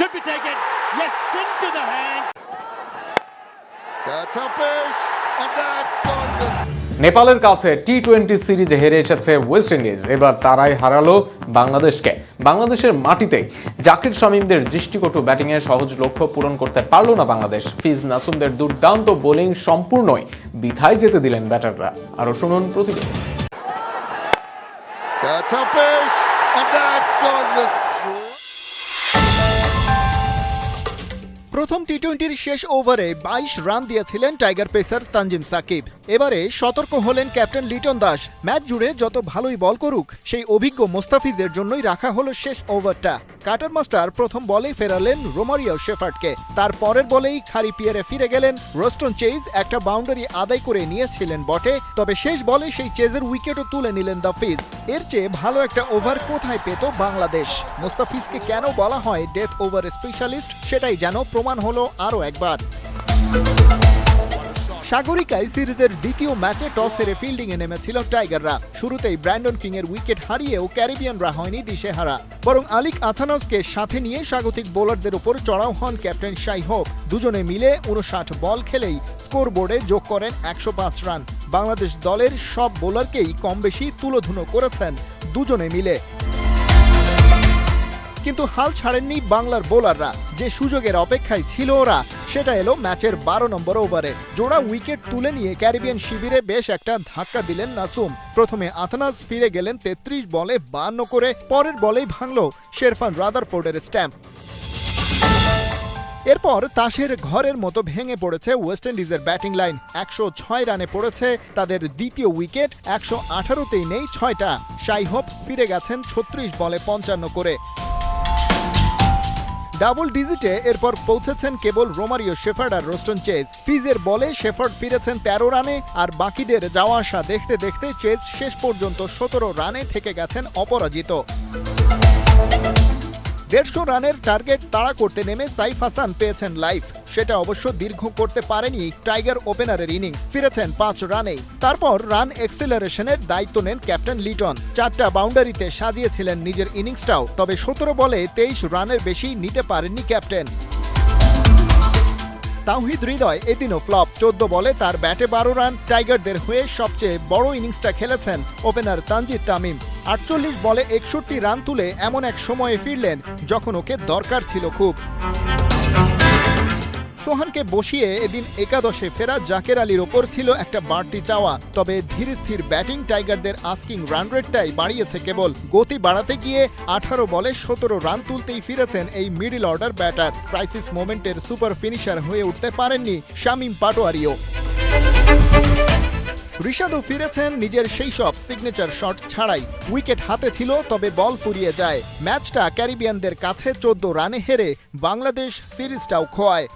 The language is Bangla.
Should be taken. Yes, into the hands. That's a fish, and that's gone. This নেপালের কাছে টি টোয়েন্টি সিরিজে হেরে এসেছে ওয়েস্ট ইন্ডিজ এবার তারাই হারালো বাংলাদেশকে বাংলাদেশের মাটিতেই জাকির শামীমদের দৃষ্টিকটু ব্যাটিংয়ে সহজ লক্ষ্য পূরণ করতে পারল না বাংলাদেশ ফিজ নাসুমদের দুর্দান্ত বোলিং সম্পূর্ণই বিথায় যেতে দিলেন ব্যাটাররা আরও শুনুন প্রতিবেদন প্রথম টি টোয়েন্টির শেষ ওভারে বাইশ রান দিয়েছিলেন টাইগার পেসার তানজিম সাকিব। এবারে সতর্ক হলেন ক্যাপ্টেন লিটন দাস। ম্যাচ জুড়ে যত ভালোই বল করুক, সেই অভিজ্ঞ মোস্তাফিজের জন্যই রাখা হলো শেষ ওভারটা। কাটার মাস্টার প্রথম বলেই ফেরালেন রোমারিও শেফার্ডকে। তার পরের বলেই খারি পিয়ারে ফিরে গেলেন রোস্টন চেজ একটা বাউন্ডারি আদায় করে নিয়েছিলেন বটে, তবে শেষ বলে সেই চেজের উইকেটও তুলে নিলেন দ্য ফিজ। এর চেয়ে ভালো একটা ওভার কোথায় পেত বাংলাদেশ? মোস্তাফিজকে কেন বলা হয় ডেথ ওভার স্পেশালিস্ট, সেটাই যেন প্রমাণ হলো আরও একবার। সাগরিকায় সিরিজের দ্বিতীয় ম্যাচে টস হেরে ফিল্ডিং এ নেমেছিল টাইগাররা। শুরুতেই ব্র্যান্ডন কিং এর উইকেট হারিয়েও ক্যারিবিয়ানরা হয়নি দিশেহারা। বরং আলিক আথানসকে সাথে নিয়ে স্বাগতিক বোলারদের উপর চড়াও হন ক্যাপ্টেন শাই হোপ দুজনে মিলে উনষাট বল খেলেই স্কোর বোর্ডে যোগ করেন একশো পাঁচ রান। বাংলাদেশ দলের সব বোলারকেই কম বেশি তুলোধুনো করেছেন দুজনে মিলে। কিন্তু হাল ছাড়েননি বাংলার বোলাররা। যে সুযোগের অপেক্ষায় ছিল ওরা। সেটা এলো ম্যাচের বারো নম্বর ওভারে। জোড়া উইকেট তুলে নিয়ে ক্যারিবিয়ান শিবিরে বেশ একটা ধাক্কা দিলেন নাসুম। প্রথমে আথনাস ফিরে গেলেন তেত্রিশ বলে বান্ন করে, পরের বলেই ভাঙল শেরফান রাদারফোর্ডের স্ট্যাম্প। এরপর তাসের ঘরের মতো ভেঙে পড়েছে ওয়েস্ট ইন্ডিজের ব্যাটিং লাইন। একশো ছয় রানে পড়েছে তাদের দ্বিতীয় উইকেট, একশো আঠারোতেই নেই ছয়টা। সাইহোপ ফিরে গেছেন ছত্রিশ বলে পঞ্চান্ন করে। ডাবল ডিজিটে এরপর পৌঁছেছেন কেবল রোমারিও শেফার্ড আর রোস্টন চেজ। পিজের বলে শেফার্ড ফিরেছেন তেরো রানে, আর বাকিদের যাওয়া আসা দেখতে দেখতে চেজ শেষ পর্যন্ত সতেরো রানে থেকে গেছেন অপরাজিত। দেড়শো রানের টার্গেট তাড়া করতে নেমে সাইফ হাসান পেয়েছেন লাইফ। সেটা অবশ্য দীর্ঘ করতে পারেনি টাইগার ওপেনারের ইনিংস। ফিরেছেন পাঁচ রানেই তারপর রান এক্সেলারেশনের দায়িত্ব নেন ক্যাপ্টেন লিটন। চারটা বাউন্ডারিতে সাজিয়েছিলেন নিজের ইনিংসটাও, তবে সতেরো বলে তেইশ রানের বেশি নিতে পারেননি ক্যাপ্টেন। তাওহিদ হৃদয় এদিনও ফ্লপ। চোদ্দ বলে তার ব্যাটে বারো রান। টাইগারদের হয়ে সবচেয়ে বড় ইনিংসটা খেলেছেন ওপেনার তানজিদ তামিম। আটচল্লিশ বলে একষট্টি রান তুলে এমন এক সময়ে ফিরলেন যখন ওকে দরকার ছিল খুব। সোহানকে বসিয়ে এদিন একাদশে ফেরা জাকের আলীর ওপর ছিল একটা বাড়তি চাওয়া, তবে ধীর স্থির ব্যাটিং টাইগারদের আস্কিং রান রেটটাই বাড়িয়েছে কেবল। গতি বাড়াতে গিয়ে আঠারো বলে সতেরো রান তুলতেই ফিরেছেন এই মিডল অর্ডার ব্যাটার। ক্রাইসিস মোমেন্টের সুপার ফিনিশার হয়ে উঠতে পারেননি শামীম পাটোয়ারিও। ঋষাদও ফিরেছেন, নিজের সেই সব সিগনেচার শট ছাড়াই। উইকেট হাতে ছিল, তবে বল ফুরিয়ে যায়। ম্যাচটা ক্যারিবিয়ানদের কাছে চোদ্দ রানে হেরে বাংলাদেশ সিরিজটাও খোয়ায়